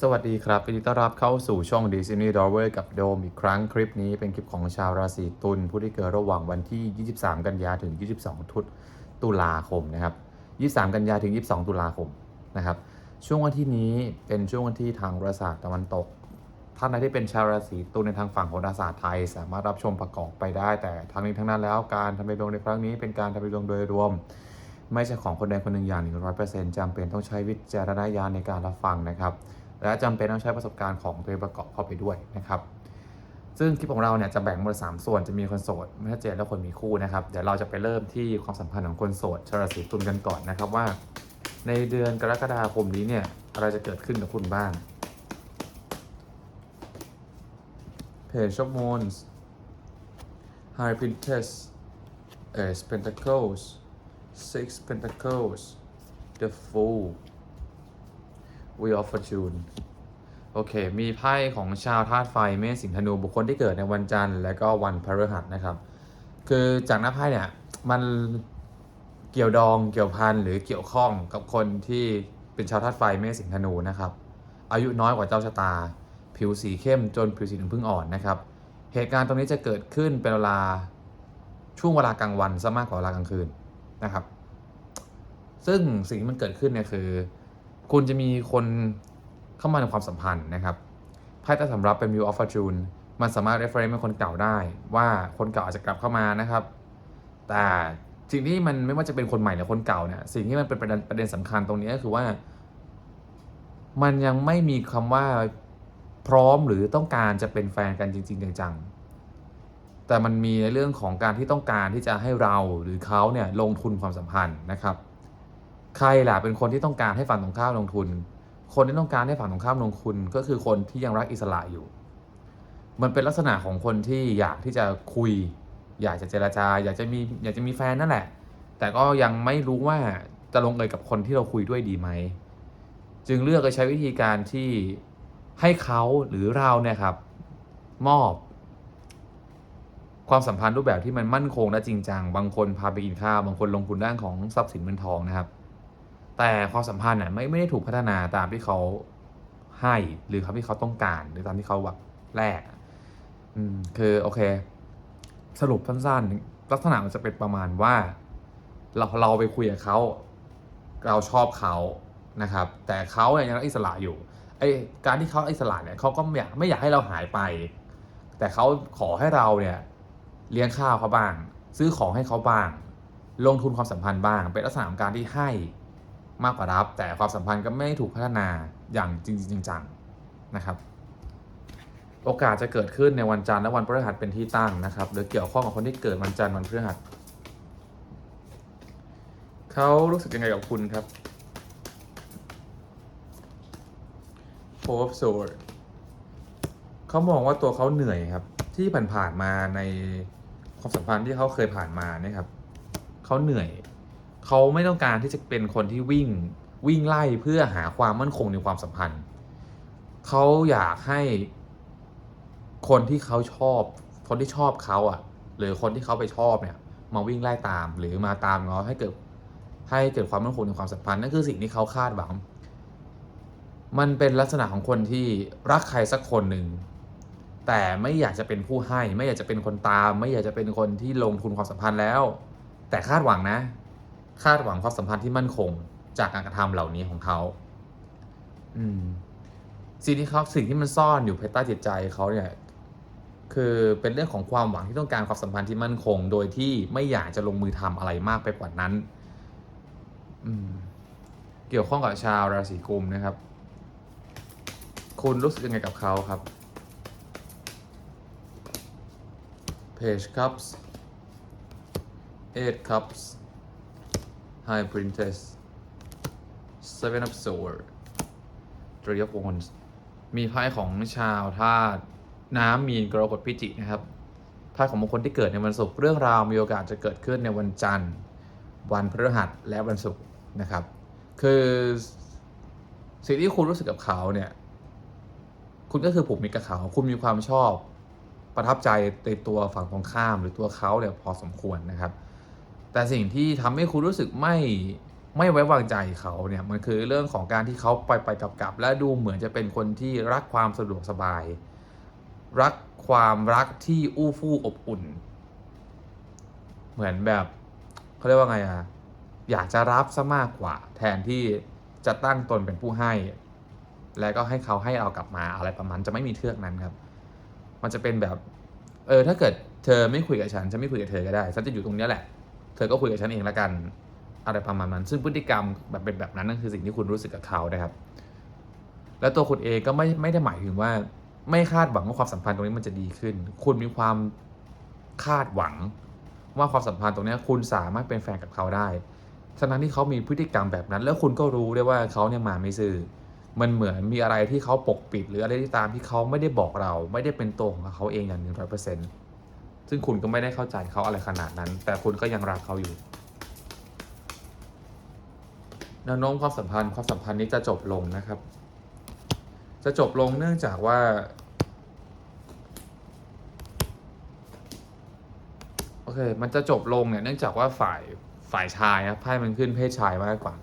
สวัสดีครับยินดีต้อนรับเข้าสู่ช่อง Disney d o w e r กับโดมอีกครั้งคลิปนี้เป็นคลิปของชาวราศีตุลผู้ที่เกิดระหว่างวันที่ 23 กันยาถึง 22 ทุตตุลาคมนะครับ 23 กันยาถึง 22 ตุลาคมนะครับ ช่วงวันที่นี้เป็นช่วงวันที่ทางราศาสตร์ตะวันตก ท่านใดที่เป็นชาวราศีตุลในทางฝั่งโหราศาสตร์ไทย สามารถรับชมประกอบไปได้ แต่ทั้งนี้ทั้งนั้นแล้วการทำในดวงในครั้งนี้เป็นการทำในดวงโดยรวม ไม่ใช่ของคนใดคนหนึ่งอย่าง100%จำเป็นต้องใช้วิจารณญาณในการรับฟังนะครับ และจำเป็นต้องใช้ประสบการณ์ของตัวเองประกอบเข้าไปด้วยนะครับ ซึ่งคลิปของเราเนี่ยจะแบ่งเป็นสามส่วนจะมีคนโสดไม่ชัดเจนและคนมีคู่นะครับ เดี๋ยวเราจะไปเริ่มที่ความสัมพันธ์ของคนโสดชราศีตุลกันก่อนนะครับว่า ในเดือนกรกฎาคมนี้เนี่ยอะไรจะเกิดขึ้นกับคุณบ้าง Page of Wands High Princess Ace Pentacles Six Pentacles The Fool Wheel of Fortune โอเค มีไพ่ของชาวธาตุไฟเมษสิงธนูบุคคลที่เกิดในวันจันทร์และก็วันพฤหัสนะครับ คือจากหน้าไพ่เนี่ย มันเกี่ยวดองเกี่ยวพันหรือเกี่ยวข้องกับคนที่เป็นชาวธาตุไฟเมษสิงธนูนะครับ อายุน้อยกว่าเจ้าชะตา ผิวสีเข้มจนผิวสีถึงพึ่งอ่อนนะครับ เหตุการณ์ตรงนี้จะเกิดขึ้นเป็นเวลาช่วงเวลากลางวันซะมากกว่าเวลากลางคืนนะครับ ซึ่งสิ่งที่มันเกิดขึ้นเนี่ยคือ คุณจะมีคนเข้ามาในความสัมพันธ์นะครับไพ่ใต้สำรับเป็น View of Fortune มันสามารถ reference เป็นคนเก่าได้ ว่าคนเก่าอาจจะกลับเข้ามานะครับ แต่สิ่งที่มันไม่ว่าจะเป็นคนใหม่หรือคนเก่าเนี่ยสิ่งที่มันเป็นประเด็นประเด็นสำคัญตรงนี้ก็คือว่า มันยังไม่มีคำว่าพร้อมหรือต้องการจะเป็นแฟนกันจริง ๆ จังๆแต่มันมีในเรื่องของการที่ต้องการที่จะให้เราหรือเขาเนี่ยลงทุนความสัมพันธ์นะครับ ใครล่ะเป็นคนที่ต้องการให้ฝั่งตรงข้ามลงทุน คนที่ต้องการให้ฝั่งตรงข้ามลงทุน ก็คือคนที่ยังรักอิสระอยู่ มันเป็นลักษณะของคนที่อยากที่จะคุย อยากจะเจราจา อยากจะมีอยากจะมีแฟนนั่นแหละ แต่ก็ยังไม่รู้ว่าจะลงเอยกับคนที่เราคุยด้วยดีไหม จึงเลือกจะใช้วิธีการที่ให้เขาหรือเราเนี่ยครับ มอบ ความสัมพันธ์รูปแบบที่มันมั่นคงและจริงจัง บางคนพาไปกินข้าว บางคนลงทุนด้านของทรัพย์สินเงินทองนะครับ แต่ความสัมพันธ์น่ะไม่ไม่ได้ถูกพัฒนาตามที่เขาให้หรือคำที่เขาต้องการหรือตามที่เขาแบบแลกอะอืมคือโอเค สรุปสั้นๆ ลักษณะมันจะเป็นประมาณว่า เราเราไปคุยกับเขาเราชอบเขานะครับ แต่เขาเนี่ยยังรักอิสระอยู่ไอการที่เขาอิสระเนี่ยเขาก็ไม่อยากไม่อยากให้เราหายไป แต่เขาขอให้เราเนี่ยเลี้ยงข้าวเขาบ้าง ซื้อของให้เขาบ้าง ลงทุนความสัมพันธ์บ้าง เป็นลักษณะของการที่ให้ มากกว่ารับ แต่ความสัมพันธ์ก็ไม่ได้ถูกพัฒนาอย่างจริงจริงจังนะครับ โอกาสจะเกิดขึ้นในวันจันทร์และวันพฤหัสเป็นที่ตั้งนะครับ หรือเกี่ยวข้องกับคนที่เกิดวันจันทร์วันพฤหัสเขารู้สึกยังไงกับคุณครับ Four of Swords เขามองว่าตัวเขาเหนื่อยครับ ที่ผ่านๆมาในความสัมพันธ์ที่เขาเคยผ่านมาเนี่ยครับเขาเหนื่อย เขาไม่ต้องการที่จะเป็นคนที่วิ่งวิ่งไล่เพื่อหาความมั่นคงในความสัมพันธ์ เขาอยากให้คนที่เขาชอบ คนที่ชอบเขาอะ หรือคนที่เขาไปชอบเนี่ย มาวิ่งไล่ตามหรือมาตามง้อให้เกิดให้เกิดความมั่นคงในความสัมพันธ์นั่นคือสิ่งที่เขาคาดหวัง มันเป็นลักษณะของคนที่รักใครสักคนหนึ่งแต่ไม่อยากจะเป็นผู้ให้ ไม่อยากจะเป็นคนตาม ไม่อยากจะเป็นคนที่ลงทุนความสัมพันธ์แล้ว แต่คาดหวังนะ คาดหวังความสัมพันธ์ที่มั่นคงจากการกระทำเหล่านี้ของเขาอืมสิ่งที่เขาสิ่งที่มันซ่อนอยู่ภายใต้จิตใจเขาเนี่ย คือเป็นเรื่องของความหวังที่ต้องการความสัมพันธ์ที่มั่นคง โดยที่ไม่อยากจะลงมือทำอะไรมากไปกว่านั้น อืม เกี่ยวข้องกับชาวราศีกุมนะครับ คุณรู้สึกยังไงกับเขาครับ Page Cups Eight Cups Hi Princess Seven of Swords Three of Wands มีไพ่ของชาวธาตุน้ำมีนกรกฎพิจิกนะครับไพ่ของมงคลที่เกิดในวันศุกร์เรื่องราวมีโอกาสจะเกิดขึ้นในวันจันทร์ วันพฤหัสและวันศุกร์นะครับ คือสิ่งที่คุณรู้สึกกับเขาเนี่ย คุณก็คือผูกมิตรกับเขา คุณมีความชอบประทับใจในตัวฝั่งตรงข้ามหรือตัวเขาเนี่ยพอสมควรนะครับ แต่สิ่งที่ทำให้คุณรู้สึกไม่ไม่ไว้วางใจเขาเนี่ยมันคือเรื่องของการที่เขาไปไปกลับกลับและดูเหมือนจะเป็นคนที่รักความสะดวกสบาย รักความรักที่อู้ฟู่อบอุ่น เหมือนแบบเขาเรียกว่าไงอะอยากจะรับซะมากกว่า แทนที่จะตั้งตนเป็นผู้ให้ และก็ให้เขาให้เอากลับมาอะไรประมาณจะไม่มีเทือกนั้นครับ มันจะเป็นแบบ เออถ้าเกิดเธอไม่คุยกับฉันฉันไม่คุยกับเธอก็ได้ฉันจะอยู่ตรงนี้แหละ อก็คุยกับฉันเองละกันอะไรประมาณนั้น ซึ่งพฤติกรรมแบบเป็นแบบนั้นนั่นคือสิ่งที่คุณรู้สึกกับเขานะครับ แล้วตัวคุณเองก็ไม่ไม่ได้หมายถึงว่า ไม่คาดหวังว่าความสัมพันธ์ตรงนี้มันจะดีขึ้น คุณมีความคาดหวังว่าความสัมพันธ์ตรงนี้คุณสามารถเป็นแฟนกับเขาได้ฉะนั้นที่เขามีพฤติกรรมแบบนั้น แล้วคุณก็รู้ได้ว่าเขาเนี่ยมาไม่ซื่อมันเหมือนมีอะไรที่เขาปกปิด หรืออะไรที่ตามที่เขาไม่ได้บอกเรา ไม่ได้เป็นตัวของเขาเองอย่างหนึ่งร้อยเปอร์เซ็นต์ ซึ่งคุณก็ไม่ได้เข้าใจเขาอะไรขนาดนั้น แต่คุณก็ยังรักเขาอยู่แนวโน้มความสัมพันธ์ความสัมพันธ์นี้จะจบลงนะครับ จะจบลงเนื่องจากว่า โอเค มันจะจบลงเนี่ยเนื่องจากว่าฝ่ายฝ่ายชายนะไพ่มันขึ้นเพศชายมากกว่า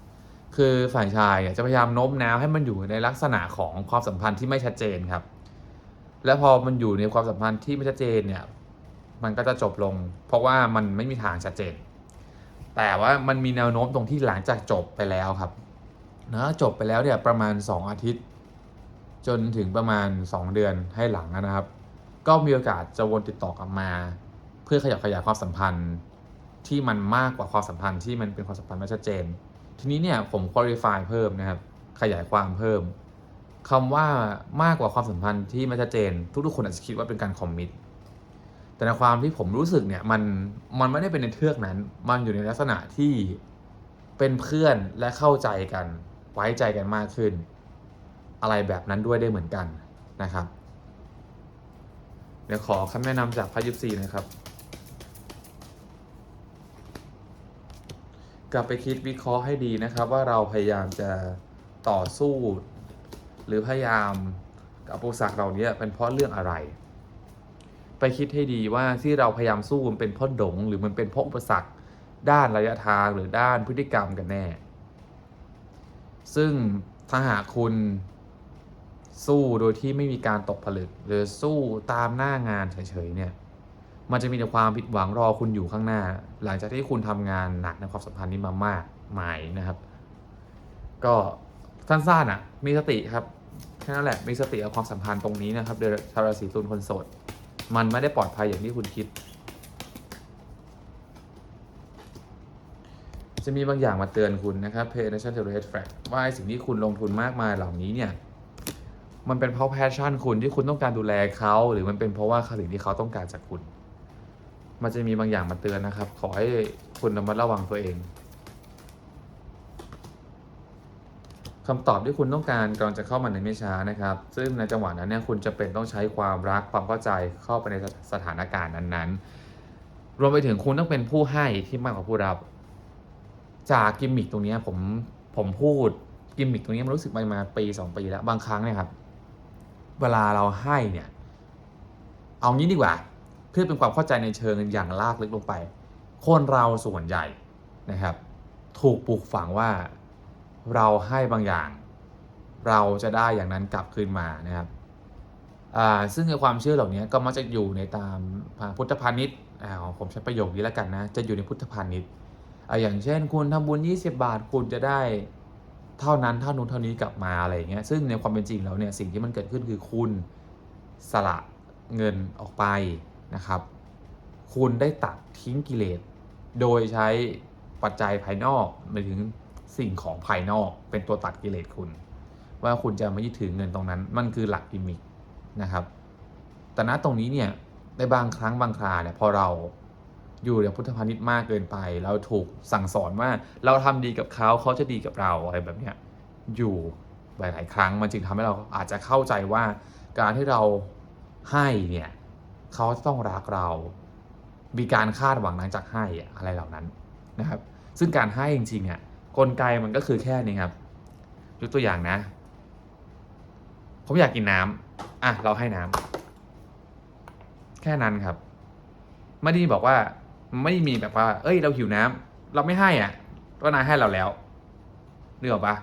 คือฝ่ายชายเนี่ยจะพยายามโน้มน้าวให้มันอยู่ในลักษณะของความสัมพันธ์ที่ไม่ชัดเจนครับ และพอมันอยู่ในความสัมพันธ์ที่ไม่ชัดเจนเนี่ย มันก็จะจบลง เพราะว่ามันไม่มีทางชัดเจน แต่ว่ามันมีแนวโน้มตรงที่หลังจากจบไปแล้วครับนะจบไปแล้วเนี่ยประมาณ 2 อาทิตย์ จนถึงประมาณ 2 เดือนให้หลังนะครับ ก็มีโอกาสจะวนติดต่อกลับมา เพื่อขยับขยายความสัมพันธ์ที่มันมากกว่าความสัมพันธ์ที่มันเป็นความสัมพันธ์ไม่ชัดเจน ทีนี้เนี่ยผม qualify เพิ่มนะครับ ขยายความเพิ่มคำว่ามากกว่าความสัมพันธ์ที่ไม่ชัดเจน ทุกๆคนอาจจะคิดว่าเป็นการคอมมิต แต่ในความที่ผมรู้สึกเนี่ยมันมันไม่ได้เป็นในเทือกนั้น มันอยู่ในลักษณะที่เป็นเพื่อนและเข้าใจกัน ไว้ใจกันมากขึ้น อะไรแบบนั้นด้วยได้เหมือนกันนะครับ เดี๋ยวขอคำแนะนำจากพระยิปซีนะครับ กลับไปคิดวิเคราะห์ให้ดีนะครับ ว่าเราพยายามจะต่อสู้ หรือพยายามกับอุปสรรคเหล่านี้เป็นเพราะเรื่องอะไร ไปคิดให้ดีว่าที่เราพยายามสู้มันเป็นเพราะดง หรือมันเป็นเพราะอุปสรรค ด้านระยะทางหรือด้านพฤติกรรมกันแน่ ซึ่งถ้าหากคุณสู้โดยที่ไม่มีการตกผลึก หรือสู้ตามหน้างานเฉยๆเนี่ยมันจะมีแต่ความผิดหวังรอคุณอยู่ข้างหน้า หลังจากที่คุณทำงานหนักในความสัมพันธ์นี้มามากมายนะครับ ก็สั้นๆอะมีสติครับแค่นั้นแหละมีสติกับความสัมพันธ์ตรงนี้นะครับเดือนชาวราศีตุลคนโสด มันไม่ได้ปลอดภัยอย่างที่คุณคิด จะมีบางอย่างมาเตือนคุณนะครับ Pay attention to red flag ว่าสิ่งที่คุณลงทุนมากมายเหล่านี้เนี่ยมันเป็นเพราะแพชชั่นคุณที่คุณต้องการดูแลเขาหรือมันเป็นเพราะว่าสิ่งที่เขาต้องการจากคุณ มันจะมีบางอย่างมาเตือนนะครับ ขอให้คุณระมัดระวังตัวเอง คำตอบที่คุณต้องการกำลังจะเข้ามาในไม่ช้านะครับ ซึ่งในจังหวะนั้นเนี่ยคุณจะเป็นต้องใช้ความรักความเข้าใจเข้าไปในสถานการณ์นั้นๆ รวมไปถึงคุณต้องเป็นผู้ให้ที่มากกว่าผู้รับ จากกิมมิคตรงนี้ผมผมพูดกิมมิคตรงนี้มันรู้สึกมามาปีสองปีแล้วบางครั้งเนี่ยครับ เวลาเราให้เนี่ย เอางี้ดีกว่า เพื่อเป็นความเข้าใจในเชิงอย่างลากลึกลงไป คนเราส่วนใหญ่นะครับ ถูกปลูกฝังว่า เราให้บางอย่าง เราจะได้อย่างนั้นกลับคืนมานะครับอ่าซึ่งในความเชื่อเหล่านี้ก็มักจะอยู่ในตามพุทธพาณิชย์อ่าผมใช้ประโยคนี้แล้วกันนะ จะอยู่ในพุทธพาณิชย์อ่าอย่างเช่น คุณทำบุญ 20 บาท คุณจะได้เท่านั้นเท่านู้นเท่านี้กลับมาอะไรอย่างเงี้ย ซึ่งในความเป็นจริงแล้วเนี่ยสิ่งที่มันเกิดขึ้นคือคุณสละเงินออกไปนะครับ คุณได้ตัดทิ้งกิเลส โดยใช้ปัจจัยภายนอกหมายถึง สิ่งของภายนอกเป็นตัวตัดกิเลสคุณ ว่าคุณจะไม่ยึดถือเงินตรงนั้น มันคือหลักกิมมิคนะครับ แต่ณตรงนี้เนี่ยในบางครั้งบางคราเนี่ยพอเราอยู่ในพุทธพาณิชย์มากเกินไป เราถูกสั่งสอนว่าเราทำดีกับเขาเขาจะดีกับเราอะไรแบบเนี้ยอยู่หลายๆครั้งมันจึงทำให้เราอาจจะเข้าใจว่าการที่เราให้เนี่ยเขาจะต้องรักเรา มีการคาดหวังหลังจากให้อะอะไรเหล่านั้นนะครับ ซึ่งการให้จริงๆอะ กลไกมันก็คือแค่นี้ครับ ยกตัวอย่างนะ ผมอยากกินน้ำอะ เราให้น้ำแค่นั้นครับ ไม่ได้บอกว่าไม่ได้มีแบบว่า เอ้ย เราหิวน้ำเราไม่ให้อะก็นายให้เราแล้วนึกออกปะ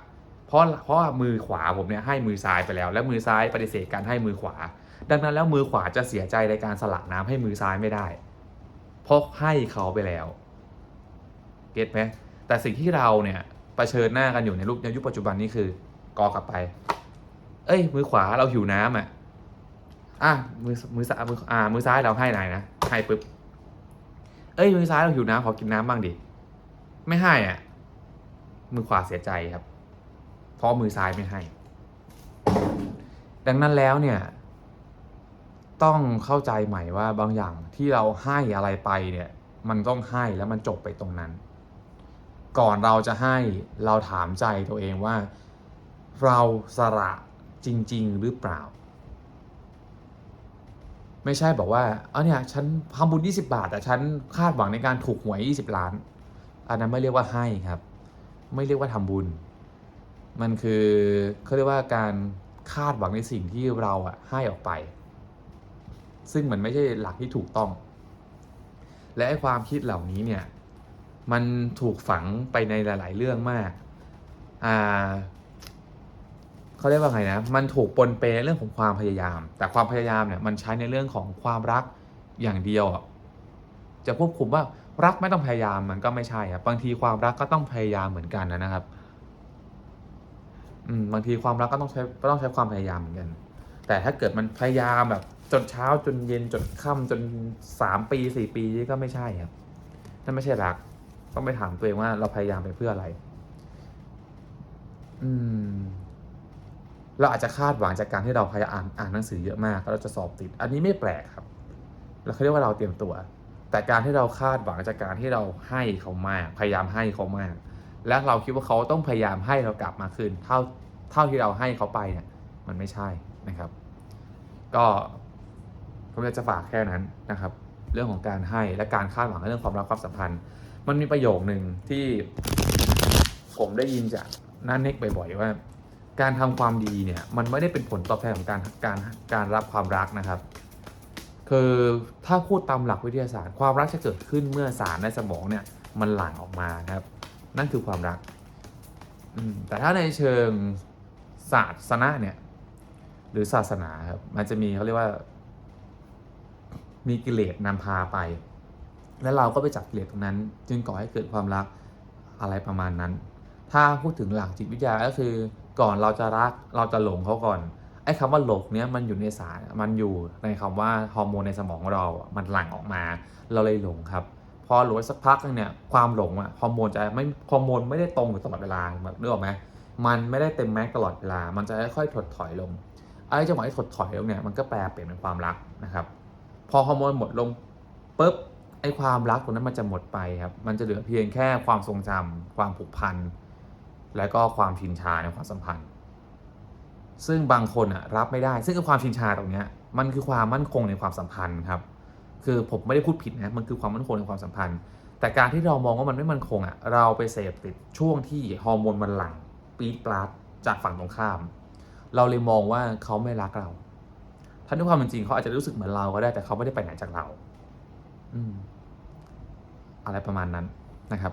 เพราะเพราะมือขวาผมเนี่ยให้มือซ้ายไปแล้ว และมือซ้ายปฏิเสธการให้มือขวา ดังนั้นแล้วมือขวาจะเสียใจในการสละน้ำให้มือซ้ายไม่ได้ เพราะให้เขาไปแล้ว เก็ตไหม แต่สิ่งที่เราเนี่ยเผชิญหน้ากันอยู่ในรูปในยุคปัจจุบันนี้คือกอกลับไป เอ้ย มือขวาเราหิวน้ำอะอะมือมือซ้ายมืออ่ามือซ้ายเราให้นายนะให้ปุ๊บเอ้ยมือซ้ายเราหิวน้ำขอกินน้ำบ้างดิไม่ให้อะ มือขวาเสียใจครับ เพราะมือซ้ายไม่ให้ ดังนั้นแล้วเนี่ย ต้องเข้าใจใหม่ว่าบางอย่างที่เราให้อะไรไปเนี่ย มันต้องให้แล้วมันจบไปตรงนั้น ก่อนเราจะให้เราถามใจตัวเองว่า เราสละจริง ๆ หรือเปล่า ไม่ใช่บอกว่าเออเนี่ยฉันทำบุญ 20 บาท แต่ฉันคาดหวังในการถูกหวย 20 ล้าน อันนั้นไม่เรียกว่าให้ครับ ไม่เรียกว่าทำบุญ มันคือเขาเรียกว่าการคาดหวังในสิ่งที่เราอะให้ออกไป ซึ่งมันไม่ใช่หลักที่ถูกต้อง และความคิดเหล่านี้เนี่ย มันถูกฝังไปในหลาย ๆ เรื่องมาก อ่าเขาเรียกว่าไงนะ มันถูกปนเปในเรื่องของความพยายาม แต่ความพยายามเนี่ยมันใช้ในเรื่องของความรักอย่างเดียว จะควบคุมว่ารักไม่ต้องพยายามมันก็ไม่ใช่ครับบางทีความรักก็ต้องพยายามเหมือนกันนะครับ อืมบางทีความรักก็ต้องใช้ก็ต้องใช้ความพยายามเหมือนกัน แต่ถ้าเกิดมันพยายามแบบจนเช้าจนเย็นจนค่ำจนสามปีสี่ปีนี่ก็ไม่ใช่ครับนั่นไม่ใช่รัก ต้องไปถามตัวเองว่าเราพยายามไปเพื่ออะไร อืม เราอาจจะคาดหวังจากการที่เราพยายามอ่านอ่านหนังสือเยอะมากแล้วเราจะสอบติด อันนี้ไม่แปลกครับ เราเขาเรียกว่าเราเตรียมตัว แต่การที่เราคาดหวังจากการที่เราให้เขามาก พยายามให้เขามาก และเราคิดว่าเขาต้องพยายามให้เรากลับมาคืนเท่าเท่าที่เราให้เขาไปเนี่ย มันไม่ใช่นะครับ ก็ผมอยากจะฝากแค่นั้นนะครับ เรื่องของการให้และการคาดหวังในเรื่องความรักความสัมพันธ์ มันมีประโยคหนึ่งที่ผมได้ยินจากน้าเน็กบ่อยๆว่า การทำความดีเนี่ย มันไม่ได้เป็นผลตอบแทนของการการการรับความรักนะครับ คือถ้าพูดตามหลักวิทยาศาสตร์ ความรักจะเกิดขึ้นเมื่อสารในสมองเนี่ย มันหลั่งออกมาครับ นั่นคือความรักแต่ถ้าในเชิงศาสนาเนี่ย หรือศาสนาครับมันจะมีเขาเรียกว่า มีกิเลสนำพาไป แล้วเราก็ไปจับเกิเลสตรงนั้น จึงก่อให้เกิดความรักอะไรประมาณนั้น ถ้าพูดถึงหลักจิตวิทยาก็คือ ก่อนเราจะรักเราจะหลงเขาก่อนไอ้คำว่าหลงเนี้ยมันอยู่ในสารมันอยู่ในคำว่าฮอร์โมนในสมองเรา มันหลั่งออกมา เราเลยหลงครับ พอหลงสักพักนึงเนี่ยความหลงอะฮอร์โมนจะไม่ฮอร์โมนไม่ได้ตรงอยู่ตลอดเวลาแบบนึกออกไหมมันไม่ได้เต็มแม็กตลอดเวลา มันจะค่อยๆถดถอยลงไอ้จังหวะที่ถดถอยลงเนี่ยมันก็แปลเปลี่ยนเป็นความรักนะครับ พอฮอร์โมนหมดลงปุ๊บ ไอ้ความรักตรงนั้นมันจะหมดไปครับ มันจะเหลือเพียงแค่ความทรงจำความผูกพัน และก็ความชินชาในความสัมพันธ์ ซึ่งบางคนอะรับไม่ได้ ซึ่งไอ้ความชินชาตรงเนี้ยมันคือความมั่นคงในความสัมพันธ์ครับ คือผมไม่ได้พูดผิดนะมันคือความมั่นคงในความสัมพันธ์ แต่การที่เรามองว่ามันไม่มั่นคงอะเราไปเสพติดช่วงที่ฮอร์โมนมันหลั่งปี๊ดปราดจากฝั่งตรงข้าม เราเลยมองว่าเขาไม่รักเราทั้งที่ความเป็นจริงเขาอาจจะรู้สึกเหมือนเราก็ได้แต่เขาไม่ได้ไปไหนจากเรา อะไรประมาณนั้นนะครับ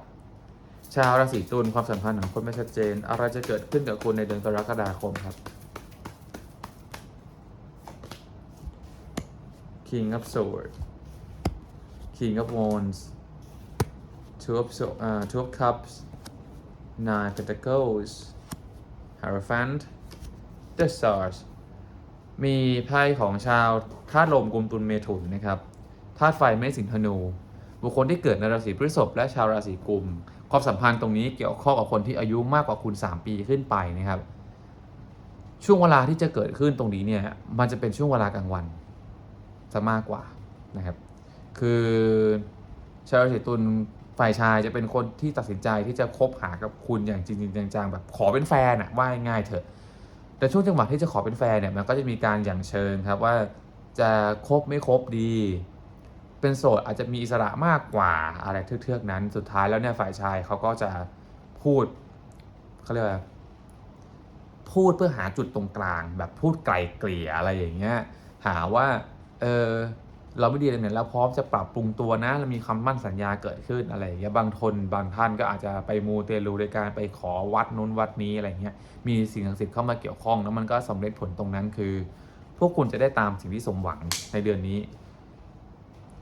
ชาวราศีตุลความสัมพันธ์ของคนไม่ชัดเจน อะไรจะเกิดขึ้นกับคุณในเดือนกรกฎาคมครับ King of Swords King of Wands Two of so uh, Two of Cups Nine Pentacles Hierophant The Stars มีไพ่ของชาวธาตุลมกลุ่มตุลเมถุนนะครับ ธาตุไฟเมษสิงธนู บุคคลที่เกิดในราศีพฤษภและชาวราศีกุม ความสัมพันธ์ตรงนี้เกี่ยวข้องกับคนที่อายุมากกว่าคุณ 3 ปีขึ้นไปนะครับ ช่วงเวลาที่จะเกิดขึ้นตรงนี้เนี่ยมันจะเป็นช่วงเวลากลางวันจะมากกว่านะครับ คือชาวราศีตุลฝ่ายชายจะเป็นคนที่ตัดสินใจที่จะคบหากับคุณอย่างจริงจังๆแบบขอเป็นแฟนอะว่าง่ายเถอะ แต่ช่วงจังหวะที่จะขอเป็นแฟนเนี่ยมันก็จะมีการอย่างเชิงครับว่าจะคบไม่คบดี เป็นโสดอาจจะมีอิสระมากกว่าอะไรเทือกๆนั้น สุดท้ายแล้วเนี่ยฝ่ายชายเขาก็จะพูดเขาเรียกว่าพูดเพื่อหาจุดตรงกลาง แบบพูดไกลเกลี่ยอะไรอย่างเงี้ยหาว่าเออเราไม่ดีเลยเนี่ยเราพร้อมจะปรับปรุงตัวนะเรามีคำมั่นสัญญาเกิดขึ้นอะไรอย่างเงี้ยบางทนบางท่านก็อาจจะไปมูเตลูในการไปขอวัดนู้นวัดนี้อะไรเงี้ยมีสิ่งศักดิ์สิทธิ์เข้ามาเกี่ยวข้องแล้วมันก็สำเร็จผลตรงนั้นคือ พวกคุณจะได้ตามสิ่งที่สมหวังในเดือนนี้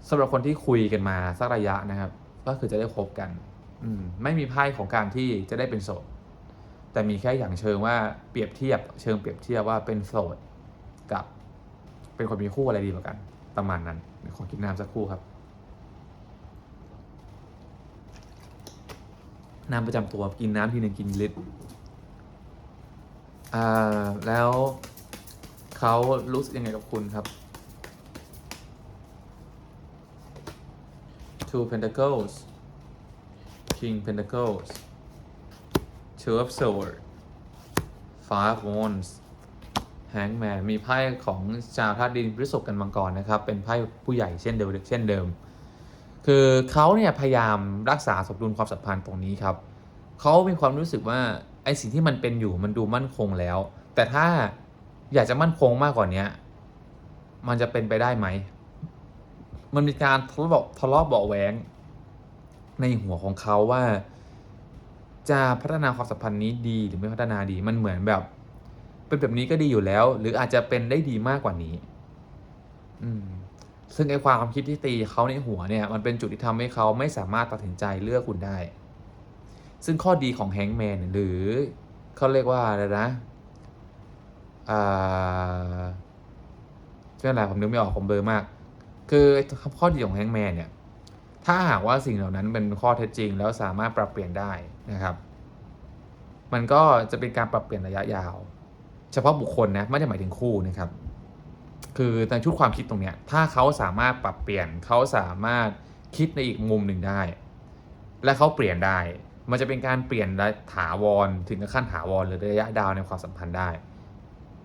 สำหรับคนที่คุยกันมาสักระยะนะครับ ก็คือจะได้คบกัน อืมไม่มีไพ่ของการที่จะได้เป็นโสด แต่มีแค่อย่างเชิงว่าเปรียบเทียบ เชิงเปรียบเทียบว่าเป็นโสดกับ เป็นคนมีคู่อะไรดีกว่ากัน ประมาณนั้นขอกินน้ำสักครู่ครับน้ำประจำตัวกินน้ำทีหนึ่งกินลิตรอ่าแล้วเขารู้สึกยังไงกับคุณครับ Two Pentacles King Pentacles Two of Swords Five Wands Hangman มีไพ่ของชาวธาตุดินพฤษภกันมังกรนะครับ เป็นไพ่ผู้ใหญ่เช่นเดิมเช่นเดิม คือเขาเนี่ยพยายามรักษาสมดุลความสัมพันธ์ตรงนี้ครับเขามีความรู้สึกว่าไอ้สิ่งที่มันเป็นอยู่มันดูมั่นคงแล้ว แต่ถ้าอยากจะมั่นคงมากกว่านี้มันจะเป็นไปได้ไหม มันมีการทะเลาะเบาะทะเลาะเบาแหวงในหัวของเขาว่า จะพัฒนาความสัมพันธ์นี้ดีหรือไม่พัฒนาดีมันเหมือนแบบ เป็นแบบนี้ก็ดีอยู่แล้ว หรืออาจจะเป็นได้ดีมากกว่านี้ อืม ซึ่งไอ้ความคิดที่ตีเขาในหัวเนี่ย มันเป็นจุดที่ทำให้เขาไม่สามารถตัดสินใจเลือกคุณได้ ซึ่งข้อดีของแฮงก์แมนหรือเขาเรียกว่าอะไรนะอ่าเรื่องอะไรผมนึกไม่ออกผมเบลอร์มาก คือข้อดีของแฮงแมนเนี่ย ถ้าหากว่าสิ่งเหล่านั้นเป็นข้อเท็จจริง แล้วสามารถปรับเปลี่ยนได้นะครับ มันก็จะเป็นการปรับเปลี่ยนระยะยาว เฉพาะบุคคลนะไม่ได้หมายถึงคู่นะครับ คือในชุดความคิดตรงเนี้ยถ้าเขาสามารถปรับเปลี่ยนเขาสามารถคิดในอีกมุมหนึ่งได้ และเขาเปลี่ยนได้ มันจะเป็นการเปลี่ยนและถาวรถึงขั้นถาวรหรือระยะดาวในความสัมพันธ์ได้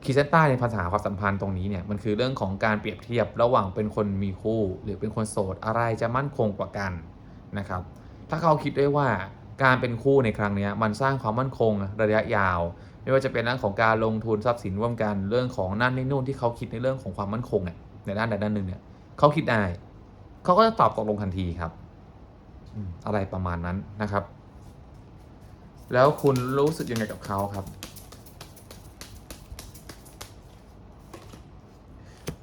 คีเซนใต้ในภาษาความสัมพันธ์ตรงนี้เนี่ยมันคือเรื่องของการเปรียบเทียบระหว่างเป็นคนมีคู่ หรือเป็นคนโสดอะไรจะมั่นคงกว่ากันนะครับ ถ้าเขาคิดได้ว่าการเป็นคู่ในครั้งนี้มันสร้างความมั่นคงระยะยาว ไม่ว่าจะเป็นเรื่องของการลงทุนทรัพย์สินร่วมกันเรื่องของนั่นนี่นู่นที่เขาคิดในเรื่องของความมั่นคงเนี่ยในด้านใดด้านหนึ่งเนี่ยเขาคิดได้เขาก็จะตอบตกลงทันทีครับอะไรประมาณนั้นนะครับ แล้วคุณรู้สึกยังไงกับเขาครับ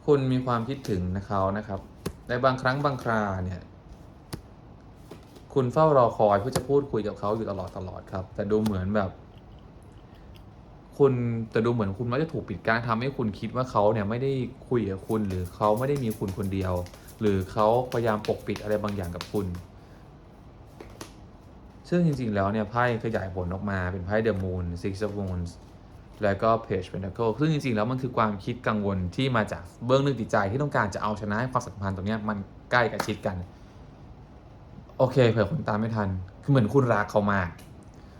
คุณมีความคิดถึงนะเขานะครับ ในบางครั้งบางคราเนี่ย คุณเฝ้ารอคอยเพื่อจะพูดคุยกับเขาอยู่ตลอดตลอดครับ แต่ดูเหมือนแบบ คุณแต่ดูเหมือนคุณมักจะถูกปิดกั้นทำให้คุณคิดว่าเขาเนี่ยไม่ได้คุยกับคุณ หรือเขาไม่ได้มีคุณคนเดียว หรือเขาพยายามปกปิดอะไรบางอย่างกับคุณซึ่งจริงๆ แล้วเนี่ยไพ่ขยายผลออกมาเป็นไพ่เดอะมูน Six of Wands แล้วก็ Page Pentacle ซึ่งจริงๆ แล้วมันคือความคิดกังวลที่มาจากเบื้องลึกจิตใจที่ต้องการจะเอาชนะให้ความสัมพันธ์ตรงนี้มันใกล้กับชิดกัน โอเคเผื่อคุณตามไม่ทัน คือเหมือนคุณรักเขามาก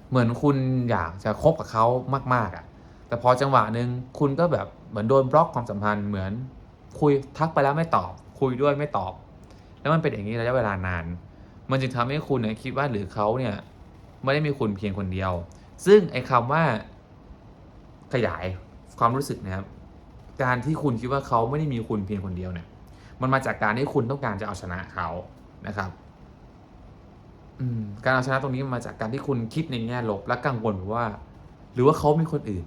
เหมือนคุณอยากจะคบกับเขามากๆอะ่ะ แต่พอจังหวะหนึ่งคุณก็แบบเหมือนโดนบล็อกความสัมพันธ์เหมือนคุยทักไปแล้วไม่ตอบ คุยด้วยไม่ตอบ แล้วมันเป็นอย่างนี้ระยะเวลานาน มันจึงทำให้คุณเนี่ยคิดว่าหรือเขาเนี่ยไม่ได้มีคุณเพียงคนเดียว ซึ่งไอ้คำว่า ขยายความรู้สึกนะครับ การที่คุณคิดว่าเขาไม่ได้มีคุณเพียงคนเดียวเนี่ย มันมาจากการที่คุณต้องการจะเอาชนะเขานะครับการเอาชนะตรงนี้มันมาจากการที่คุณคิดในแง่ลบและกังวลว่า หรือว่าเขามีคนอื่น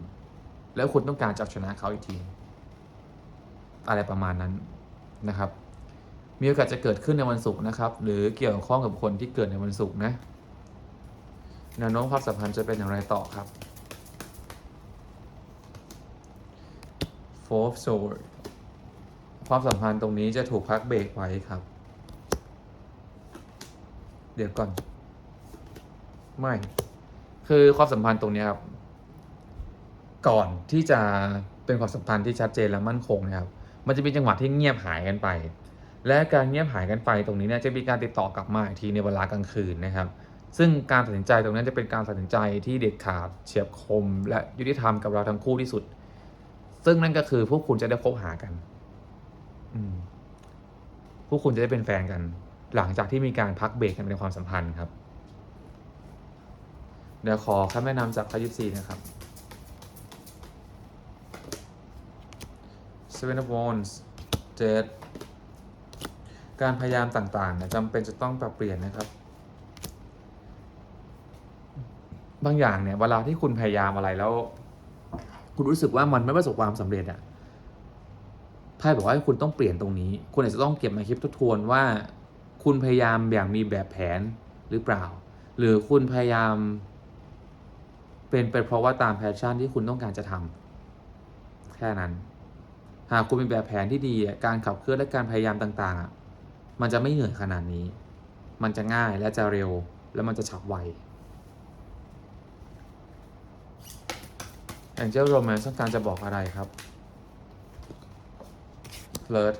แล้วคุณต้องการจะเอาชนะเขาอีกที อะไรประมาณนั้นนะครับ มีโอกาสจะเกิดขึ้นในวันศุกร์นะครับ หรือเกี่ยวข้องกับคนที่เกิดในวันศุกร์นะแนวโน้มความสัมพันธ์จะเป็นอย่างไรต่อครับ Fourth Sword ความสัมพันธ์ตรงนี้จะถูกพักเบรกไว้ครับ เดี๋ยวก่อน ไม่ คือความสัมพันธ์ตรงนี้ครับ ก่อนที่จะเป็นความสัมพันธ์ที่ชัดเจนและมั่นคงนะครับ มันจะมีจังหวะที่เงียบหายกันไป และการเงียบหายกันไปตรงนี้เนี่ยจะมีการติดต่อกลับมาอีกทีในเวลากลางคืนนะครับ ซึ่งการตัดสินใจตรงนั้นจะเป็นการตัดสินใจที่เด็ดขาดเฉียบคม และยุติธรรมกับเราทั้งคู่ที่สุด ซึ่งนั่นก็คือพวกคุณจะได้คบหากัน อืมพวกคุณจะได้เป็นแฟนกัน หลังจากที่มีการพักเบรกกันในความสัมพันธ์ครับ เดี๋ยวขอคำแนะนำจากพายุซีนะครับ Seven of Wands Jet การพยายามต่างๆเนี่ยจำเป็นจะต้องปรับเปลี่ยนนะครับ บางอย่างเนี่ยเวลาที่คุณพยายามอะไรแล้ว คุณรู้สึกว่ามันไม่ประสบความสำเร็จอะไพ่บอกว่าคุณต้องเปลี่ยนตรงนี้ คุณอาจจะต้องเก็บมาคิดทบทวนว่า คุณพยายามอย่างมีแบบแผนหรือเปล่า หรือคุณพยายาม เป็นเป็นเพราะว่าตามแพชชั่นที่คุณต้องการจะทำแค่นั้น หากคุณมีแบบแผนที่ดีการขับเคลื่อนและการพยายามต่างๆ มันจะไม่เหนื่อยขนาดนี้ มันจะง่ายและจะเร็วและมันจะฉับไว Angel Romance ต้องการจะบอกอะไรครับ Flirt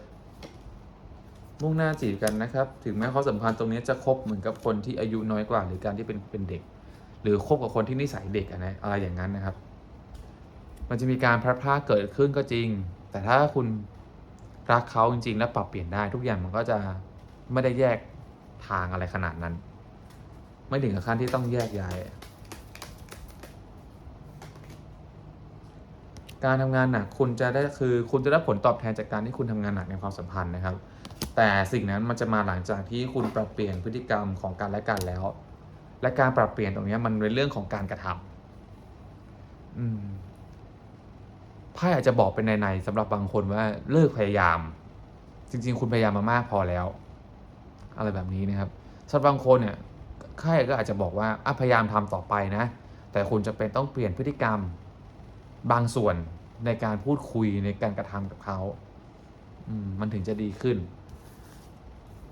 มุ่งหน้าจีบกันนะครับ ถึงแม้ความสัมพันธ์ตรงนี้จะคบเหมือนกับคนที่อายุน้อยกว่า หรือการที่เป็นเป็นเด็ก หรือคบกับคนที่นิสัยเด็กอะนะอะไรอย่างนั้นนะครับ มันจะมีการพลัดพรากเกิดขึ้นก็จริง แต่ถ้าคุณรักเขาจริง ๆ และปรับเปลี่ยนได้ทุกอย่างมันก็จะไม่ได้แยกทางอะไรขนาดนั้น ไม่ถึงกับขั้นที่ต้องแยกย้าย การทำงานหนักคุณจะได้คือ คุณจะได้ผลตอบแทนจากการที่คุณทำงานหนักในความสัมพันธ์นะครับ แต่สิ่งนั้นมันจะมาหลังจากที่คุณปรับเปลี่ยนพฤติกรรมของกันและกันแล้ว และการปรับเปลี่ยนตรงนี้มันเป็นเรื่องของการกระทำอืมไพ่อาจจะบอกเป็นในๆสำหรับบางคนว่าเลิกพยายาม จริง ๆ คุณพยายามมามากพอแล้ว อะไรแบบนี้นะครับสำหรับบางคนเนี่ยไพ่ก็อาจจะบอกว่าพยายามทำต่อไปนะ แต่คุณจะเป็นต้องเปลี่ยนพฤติกรรมบางส่วน ในการพูดคุยในการกระทำกับเขาอืมมันถึงจะดีขึ้น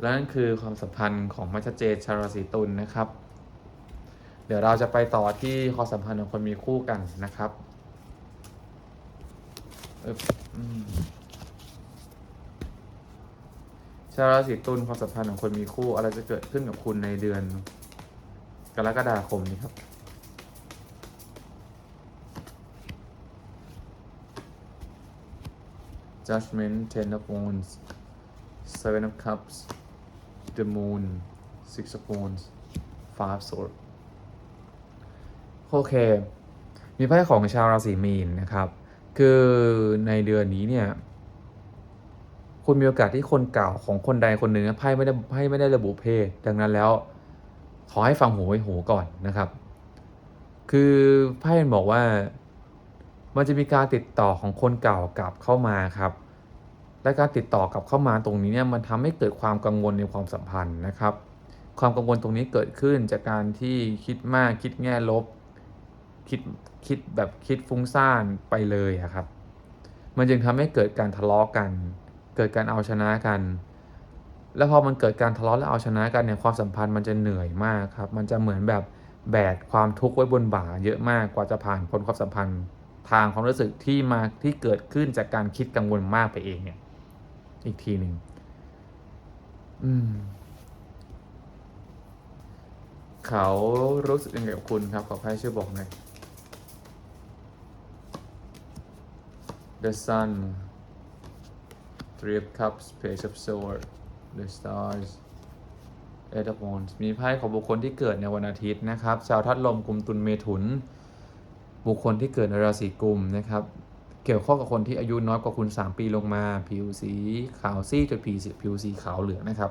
และนั่นคือความสัมพันธ์ของมัชเจชาราศีตุลนะครับ เดี๋ยวเราจะไปต่อที่ความสัมพันธ์ของคนมีคู่กันนะครับชาวราศีตุลความสัมพันธ์ของคนมีคู่อะไรจะเกิดขึ้นกับคุณในเดือน กรกฎาคมนี้ครับ Judgment Ten of Wands Seven of Cups The Moon Six of Wands Five Sword โอเค มีไพ่ของชาวราศีมีนนะครับ คือในเดือนนี้เนี่ย คุณมีโอกาสที่คนเก่าของคนใดคนหนึ่งไพ่ไม่ได้ไพ่ไม่ได้ระบุเพศ ดังนั้นแล้ว ขอให้ฟังหูไว้หูก่อนนะครับ คือไพ่มันบอกว่า มันจะมีการติดต่อของคนเก่ากลับเข้ามาครับ และการติดต่อกลับเข้ามาตรงนี้เนี่ยมันทำให้เกิดความกังวลในความสัมพันธ์นะครับ ความกังวลตรงนี้เกิดขึ้นจากการที่คิดมากคิดแง่ลบ คิดคิดแบบคิดฟุ้งซ่านไปเลยครับ มันจึงทำให้เกิดการทะเลาะกัน เกิดการเอาชนะกัน แล้วพอมันเกิดการทะเลาะและเอาชนะกันเนี่ยความสัมพันธ์มันจะเหนื่อยมากครับ มันจะเหมือนแบบแบกความทุกข์ไว้บนบ่าเยอะมากกว่าจะผ่านพ้นความสัมพันธ์ ทางความรู้สึกที่มาที่เกิดขึ้นจากการคิดกังวลมากไปเองเนี่ย อีกทีหนึ่งอืมเขารู้สึกยังไงกับคุณครับขอให้ช่วยบอกหน่อย The Sun Three of Cups Page of Swords The Stars Eight of Wands มีไพ่ของบุคคลที่เกิดในวันอาทิตย์นะครับ ชาวทัดลมกลุ่มตุลเมถุน บุคคลที่เกิดในราศีกุมนะครับ เกี่ยวข้องกับคนที่อายุน้อยกว่าคุณ 3 ปีลงมา ผิวสีขาวซีดจนผิวสีผิวสีขาวเหลืองนะครับ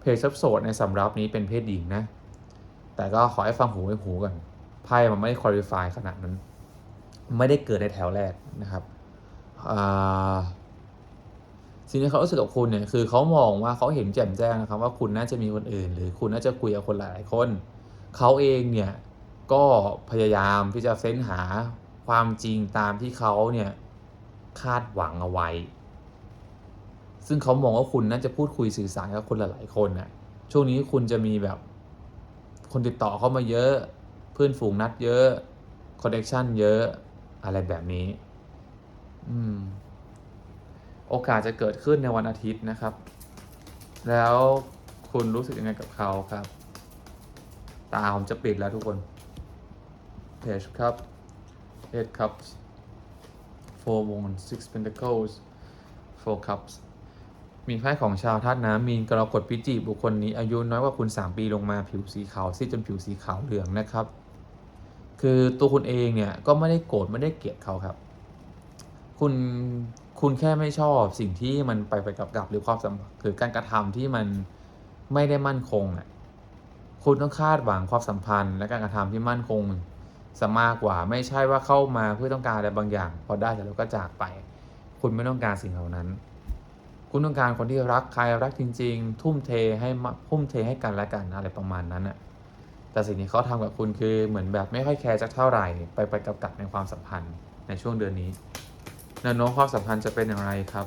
เพจซับโสดในสำรับนี้เป็นเพศหญิงนะ แต่ก็ขอให้ฟังหูไว้หูก่อนไพ่มันไม่ได้คุริฟายขนาดนั้น ไม่ได้เกิดในแถวแรกนะครับสิ่งที่เขารู้สึกกับคุณเนี่ยคือเขามองว่าเขาเห็นแจ่มแจ้งนะครับว่าคุณน่าจะมีคนอื่น หรือคุณน่าจะคุยกับคนหลายคน เขาเองเนี่ย ก็พยายามที่จะเฟ้นหาความจริงตามที่เขาเนี่ยคาดหวังเอาไว้ ซึ่งเขามองว่าคุณน่าจะพูดคุยสื่อสารกับคนหลายๆคนน่ะช่วงนี้คุณจะมีแบบคนติดต่อเข้ามาเยอะ เพื่อนฝูงนัดเยอะคอนเนคชั่นเยอะอะไรแบบนี้ อืม โอกาสจะเกิดขึ้นในวันอาทิตย์นะครับ แล้วคุณรู้สึกยังไงกับเขาครับ ตาผมจะปิดแล้วทุกคน Page Cup Eight Cups Four Wands Six Pentacles Four Cups มีไพ่ของชาวธาตุน้ำมีนกรกฎพิจิบุคคลนี้อายุน้อยกว่าคุณ 3 ปีลงมาผิวสีขาวซีดจนผิวสีขาวเหลืองนะครับ คือตัวคุณเองเนี่ยก็ไม่ได้โกรธไม่ได้เกลียดเขาครับ คุณคุณแค่ไม่ชอบสิ่งที่มันไปไปกับกับหรือความสัมหรือการกระทำที่มันไม่ได้มั่นคงอะคุณต้องคาดหวังความสัมพันธ์ และการกระทำที่มั่นคง สมากกว่าไม่ใช่ว่าเข้ามาเพื่อต้องการอะไรบางอย่าง พอได้แล้วก็จากไป คุณไม่ต้องการสิ่งเหล่านั้น คุณต้องการคนที่รักใครรักจริง ๆ ทุ่มเทให้มาทุ่มเทให้กันและกันอะไรประมาณนั้นอะแต่สิ่งที่เขาทำกับคุณคือเหมือนแบบไม่ค่อยแคร์สักเท่าไหร่ไปไปกับกับในความสัมพันธ์ในช่วงเดือนนี้แนวโน้มความสัมพันธ์จะเป็นอย่างไรครับ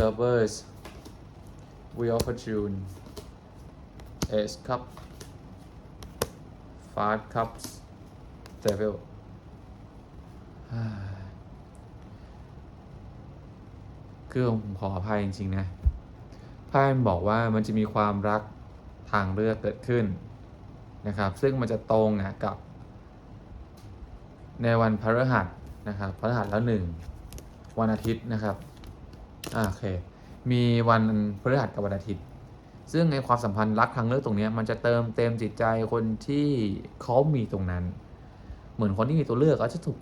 lovers wheel of fortune ace cup five cups devil คือผมขออภัยจริง ๆ นะไพ่มันบอกว่ามันจะมีความรักทางเลือกเกิดขึ้นนะครับ ซึ่งมันจะตรงนะกับ ในวันพฤหัสนะครับพฤหัสแล้วหนึ่งวันอาทิตย์นะครับอโอเค มีวันพฤหัสกับวันอาทิตย์ ซึ่งในความสัมพันธ์รักทางเลือกตรงนี้มันจะเติมเต็มจิตใจคนที่เขามีตรงนั้น เหมือนคนที่มีตัวเลือกเขาจะถูก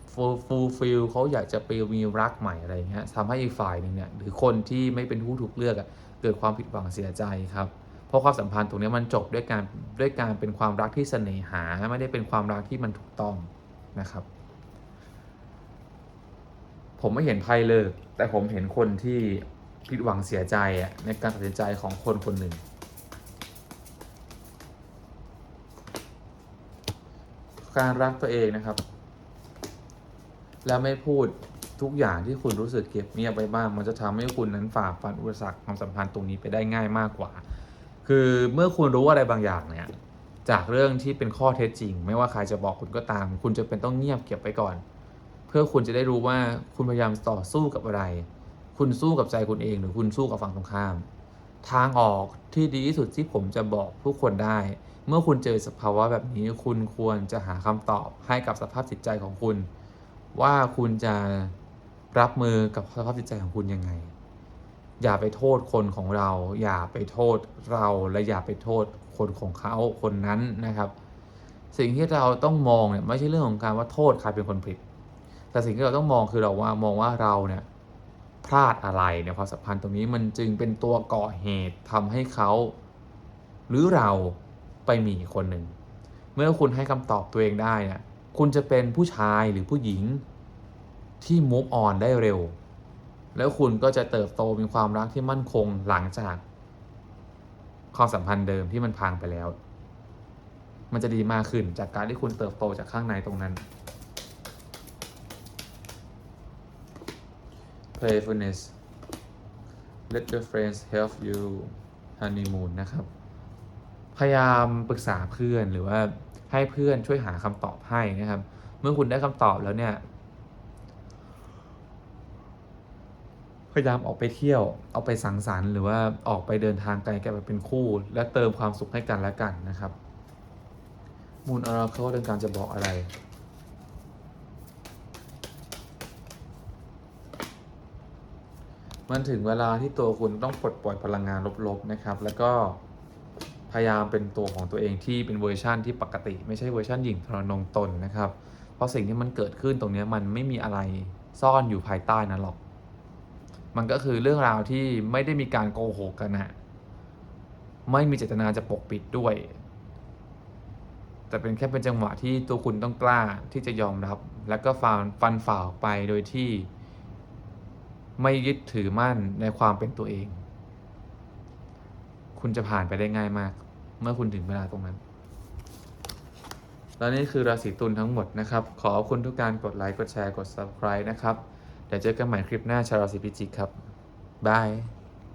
ฟูลฟิลเขาอยากจะไปมีรักใหม่อะไรเงี้ยทำให้อีกฝ่ายหนึ่งเนี่ยหรือคนที่ไม่เป็นผู้ถูกเลือกอะเกิดความผิดหวังเสียใจครับเพราะความสัมพันธ์ตรงนี้มันจบด้วยการด้วยการเป็นความรักที่เสน่หาไม่ได้เป็นความรักที่มันถูกต้องนะครับ ผมไม่เห็นไพ่เลิก แต่ผมเห็นคนที่ผิดหวังเสียใจอะในการตัดสินใจของคนคนหนึ่ง การรักตัวเองนะครับ แล้วไม่พูดทุกอย่างที่คุณรู้สึกเก็บเงียบไว้บ้าง มันจะทำให้คุณนั้นฝ่าฟันอุปสรรคความสัมพันธ์ตรงนี้ไปได้ง่ายมากกว่า คือเมื่อคุณรู้อะไรบางอย่างเนี่ยจากเรื่องที่เป็นข้อเท็จจริง ไม่ว่าใครจะบอกคุณก็ตาม คุณจะเป็นต้องเงียบเก็บไว้ก่อน เพื่อคุณจะได้รู้ว่าคุณพยายามต่อสู้กับอะไร คุณสู้กับใจคุณเอง หรือคุณสู้กับฝั่งตรงข้าม ทางออกที่ดีที่สุดที่ผมจะบอกผู้คนได้ เมื่อคุณเจอสภาวะแบบนี้คุณควรจะหาคำตอบให้กับสภาพจิตใจของคุณ ว่าคุณจะรับมือกับสภาพจิตใจของคุณยังไง อย่าไปโทษคนของเรา อย่าไปโทษเราและอย่าไปโทษคนของเขาคนนั้นนะครับ สิ่งที่เราต้องมองเนี่ยไม่ใช่เรื่องของการว่าโทษใครเป็นคนผิด แต่สิ่งที่เราต้องมองคือเราว่ามองว่าเราเนี่ย พลาดอะไรในความสัมพันธ์ตรงนี้มันจึงเป็นตัวก่อเหตุทำให้เขาหรือเราไปมีอีกคนหนึ่ง เมื่อคุณให้คำตอบตัวเองได้เนี่ยคุณจะเป็นผู้ชายหรือผู้หญิงที่ move on ได้เร็ว แล้วคุณก็จะเติบโตมีความรักที่มั่นคงหลังจาก ความสัมพันธ์เดิมที่มันพังไปแล้ว มันจะดีมากขึ้นจากการที่คุณเติบโตจากข้างในตรงนั้น playfulness let your friends help you honeymoon นะครับ พยายามปรึกษาเพื่อนหรือว่าให้เพื่อนช่วยหาคำตอบให้นะครับ เมื่อคุณได้คำตอบแล้วเนี่ย พยายามออกไปเที่ยว เอาไปสังสรรค์หรือว่าออกไปเดินทางไกลกันแบบเป็นคู่ และเติมความสุขให้กันและกันนะครับ มูลอราเคิลเรื่องการจะบอกอะไร มันถึงเวลาที่ตัวคุณต้องปลดปล่อยพลังงานลบๆนะครับ แล้วก็พยายามเป็นตัวของตัวเองที่เป็นเวอร์ชั่นที่ปกติ ไม่ใช่เวอร์ชั่นหญิงทรนงตนนะครับ เพราะสิ่งที่มันเกิดขึ้นตรงนี้มันไม่มีอะไรซ่อนอยู่ภายใต้นั้นหรอก มันก็คือเรื่องราวที่ไม่ได้มีการโกหกกันนะไม่มีเจตนาจะปกปิดด้วย แต่เป็นแค่เป็นจังหวะที่ตัวคุณต้องกล้าที่จะยอมรับ แล้วก็ฟันฟันฝ่าออกไปโดยที่ ไม่ยึดถือมั่นในความเป็นตัวเอง คุณจะผ่านไปได้ง่ายมาก เมื่อคุณถึงเวลาตรงนั้น และนี่คือราศีตุลทั้งหมดนะครับ ขอขอบคุณทุกการกดไลค์ กดแชร์ กด subscribe นะครับ เดี๋ยวเจอกันใหม่คลิปหน้าชาวราศีพิจิกครับ บาย